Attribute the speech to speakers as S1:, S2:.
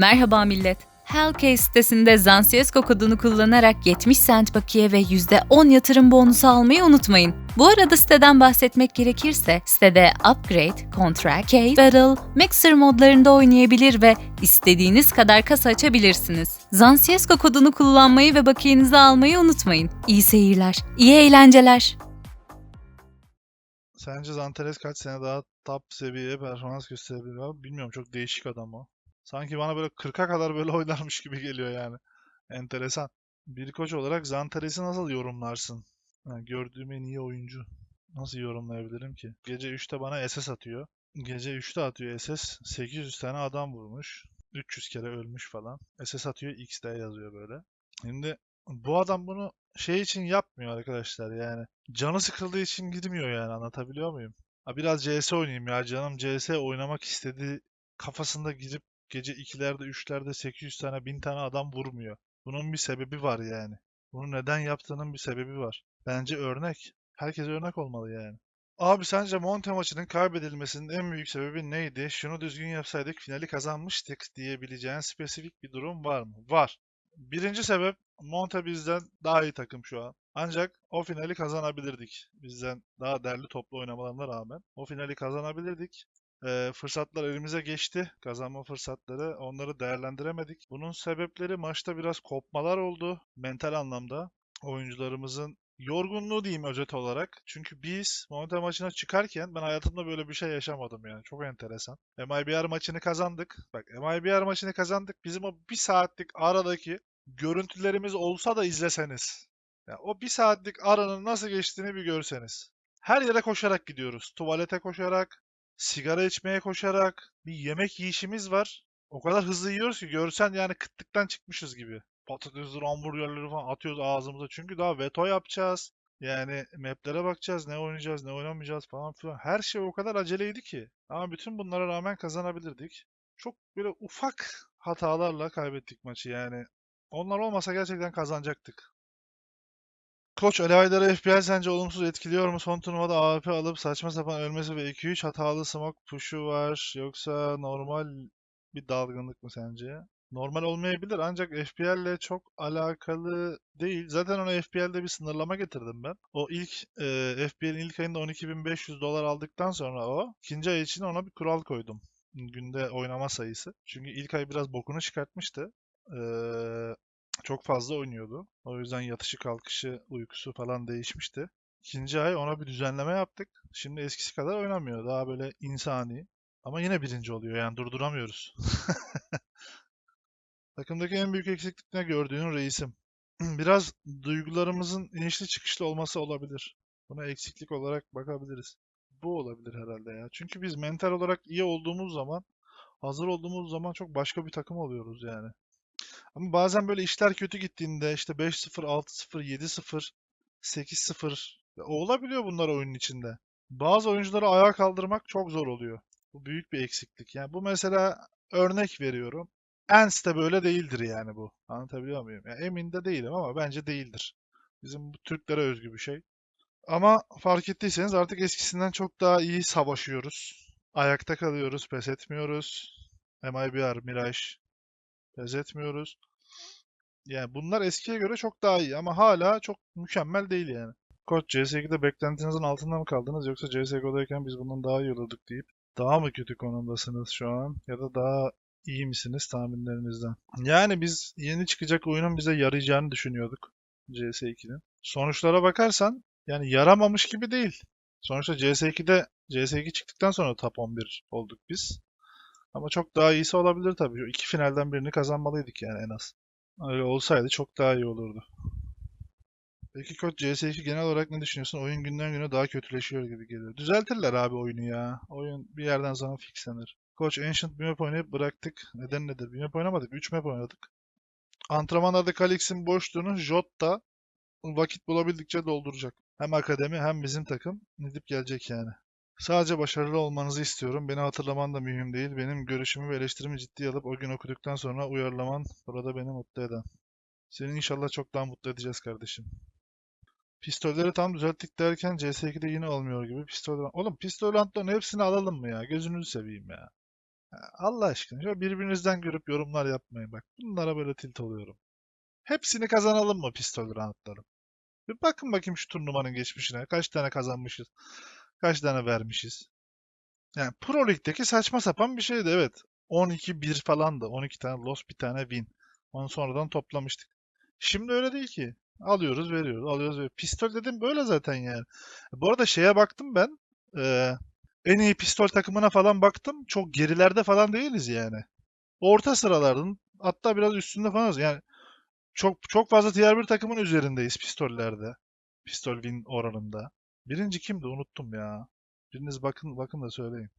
S1: Merhaba millet. Hellcase sitesinde Zansiyesco kodunu kullanarak 70 cent bakiye ve %10 yatırım bonusu almayı unutmayın. Bu arada siteden bahsetmek gerekirse sitede Upgrade, Contract, Case, Battle, Mixer modlarında oynayabilir ve istediğiniz kadar kasa açabilirsiniz. Zansiyesco kodunu kullanmayı ve bakiyenizi almayı unutmayın. İyi seyirler, iyi eğlenceler.
S2: Sence Zanteres kaç sene daha top seviye performans gösterebilir? Bilmiyorum çok değişik adam o. Sanki bana böyle 40'a kadar böyle oynarmış gibi geliyor yani. Enteresan. Bir koç olarak Zanteres'i nasıl yorumlarsın? Ha, gördüğüm en iyi oyuncu. Nasıl yorumlayabilirim ki? Gece 3'te bana SS atıyor. Gece 3'te atıyor SS. 800 tane adam vurmuş. 300 kere ölmüş falan. SS atıyor XD yazıyor böyle. Şimdi bu adam bunu şey için yapmıyor arkadaşlar yani. Canı sıkıldığı için gidmiyor yani anlatabiliyor muyum? Ha biraz CS oynayayım ya canım CS oynamak istediği kafasında gidip gece 2'lerde 3'lerde 800 tane 1000 tane adam vurmuyor. Bunun bir sebebi var yani. Bunu neden yaptığının bir sebebi var. Bence örnek. Herkes örnek olmalı yani. Abi sence Monte maçının kaybedilmesinin en büyük sebebi neydi? Şunu düzgün yapsaydık finali kazanmıştık diyebileceğin spesifik bir durum var mı? Var. Birinci sebep Monte bizden daha iyi takım şu an. Ancak o finali kazanabilirdik. Bizden daha derli toplu oynamalarına rağmen. O finali kazanabilirdik. Ee, fırsatlar elimize geçti. Kazanma fırsatları. Onları değerlendiremedik. Bunun sebepleri maçta biraz kopmalar oldu. Mental anlamda. Oyuncularımızın yorgunluğu diyeyim özet olarak. Çünkü biz Monte maçına çıkarken ben hayatımda böyle bir şey yaşamadım yani. Çok enteresan. MIBR maçını kazandık. Bak MIBR maçını kazandık. Bizim o bir saatlik aradaki görüntülerimiz olsa da izleseniz. Ya o bir saatlik aranın nasıl geçtiğini bir görseniz. Her yere koşarak gidiyoruz. Tuvalete koşarak, sigara içmeye koşarak, bir yemek yiyişimiz var. O kadar hızlı yiyoruz ki görsen yani kıtlıktan çıkmışız gibi. Patatesleri, hamburgerleri falan atıyoruz ağzımıza. Çünkü daha veto yapacağız. Yani maplere bakacağız, ne oynayacağız, ne oynamayacağız falan filan. Her şey o kadar aceleydi ki. Ama bütün bunlara rağmen kazanabilirdik. Çok böyle ufak hatalarla kaybettik maçı yani. Onlar olmasa gerçekten kazanacaktık. Koç Ali Aydar'ı FPL sence olumsuz etkiliyor mu? Son turnuvada AWP alıp saçma sapan ölmesi ve 2-3 hatalı smoke push'u var. Yoksa normal bir dalgınlık mı sence? Normal olmayabilir ancak FPL ile çok alakalı değil. Zaten ona FPL'de bir sınırlama getirdim ben. O ilk e, FPL'in ilk ayında 12.500 dolar aldıktan sonra o ikinci ay için ona bir kural koydum. Günde oynama sayısı. Çünkü ilk ay biraz bokunu çıkartmıştı. Ee, çok fazla oynuyordu. O yüzden yatışı kalkışı uykusu falan değişmişti. İkinci ay ona bir düzenleme yaptık. Şimdi eskisi kadar oynamıyor. Daha böyle insani. Ama yine birinci oluyor yani durduramıyoruz. Takımdaki en büyük eksiklik ne gördüğün reisim. Biraz duygularımızın inişli çıkışlı olması olabilir. Buna eksiklik olarak bakabiliriz. Bu olabilir herhalde ya. Çünkü biz mental olarak iyi olduğumuz zaman, hazır olduğumuz zaman çok başka bir takım oluyoruz yani. Ama bazen böyle işler kötü gittiğinde işte 5-0, 6-0, 7-0, 8-0 o olabiliyor bunlar oyunun içinde. Bazı oyuncuları ayağa kaldırmak çok zor oluyor. Bu büyük bir eksiklik. Yani bu mesela örnek veriyorum. Ens'te böyle değildir yani bu. Anlatabiliyor muyum? Yani emin de değilim ama bence değildir. Bizim bu Türklere özgü bir şey. Ama fark ettiyseniz artık eskisinden çok daha iyi savaşıyoruz. Ayakta kalıyoruz, pes etmiyoruz. MIBR, Mirage, pes etmiyoruz. Yani bunlar eskiye göre çok daha iyi ama hala çok mükemmel değil yani. Koç CS2'de beklentinizin altında mı kaldınız yoksa CSGO'dayken biz bundan daha iyi olurduk deyip daha mı kötü konumdasınız şu an ya da daha iyi misiniz tahminlerinizden? Yani biz yeni çıkacak oyunun bize yarayacağını düşünüyorduk CS2'nin. Sonuçlara bakarsan yani yaramamış gibi değil. Sonuçta CS2'de CS2 çıktıktan sonra top 11 olduk biz. Ama çok daha iyisi olabilir tabii. İki finalden birini kazanmalıydık yani en az. Öyle olsaydı çok daha iyi olurdu. Peki Koç CS2 genel olarak ne düşünüyorsun? Oyun günden güne daha kötüleşiyor gibi geliyor. Düzeltirler abi oyunu ya. Oyun bir yerden sonra fixlenir. Koç Ancient bir map oynayıp bıraktık. Neden nedir? Bir map oynamadık. 3 map oynadık. Antrenmanlarda Kalix'in boşluğunu Jota vakit bulabildikçe dolduracak. Hem akademi hem bizim takım gidip gelecek yani. Sadece başarılı olmanızı istiyorum. Beni hatırlaman da mühim değil. Benim görüşümü ve eleştirimi ciddiye alıp o gün okuduktan sonra uyarlaman burada beni mutlu eden. Seni inşallah çok daha mutlu edeceğiz kardeşim. Pistolleri tam düzelttik derken CS2'de yine olmuyor gibi. Pistol... Oğlum pistol antların hepsini alalım mı ya? Gözünüzü seveyim ya. Allah aşkına şöyle birbirinizden görüp yorumlar yapmayın bak. Bunlara böyle tilt oluyorum. Hepsini kazanalım mı pistol roundların? Bir bakın bakayım şu turnuvanın geçmişine. Kaç tane kazanmışız? Kaç tane vermişiz? Yani Pro Lig'deki saçma sapan bir şeydi evet. 12-1 falandı. 12 tane loss bir tane win. Onu sonradan toplamıştık. Şimdi öyle değil ki. Alıyoruz veriyoruz. Alıyoruz veriyoruz. Pistol dedim böyle zaten yani. Bu arada şeye baktım ben. Eee en iyi pistol takımına falan baktım. Çok gerilerde falan değiliz yani. Orta sıralardın. Hatta biraz üstünde falanız. Yani çok çok fazla tier 1 takımın üzerindeyiz pistollerde. Pistol win oranında. Birinci kimdi? Unuttum ya. Biriniz bakın bakın da söyleyin.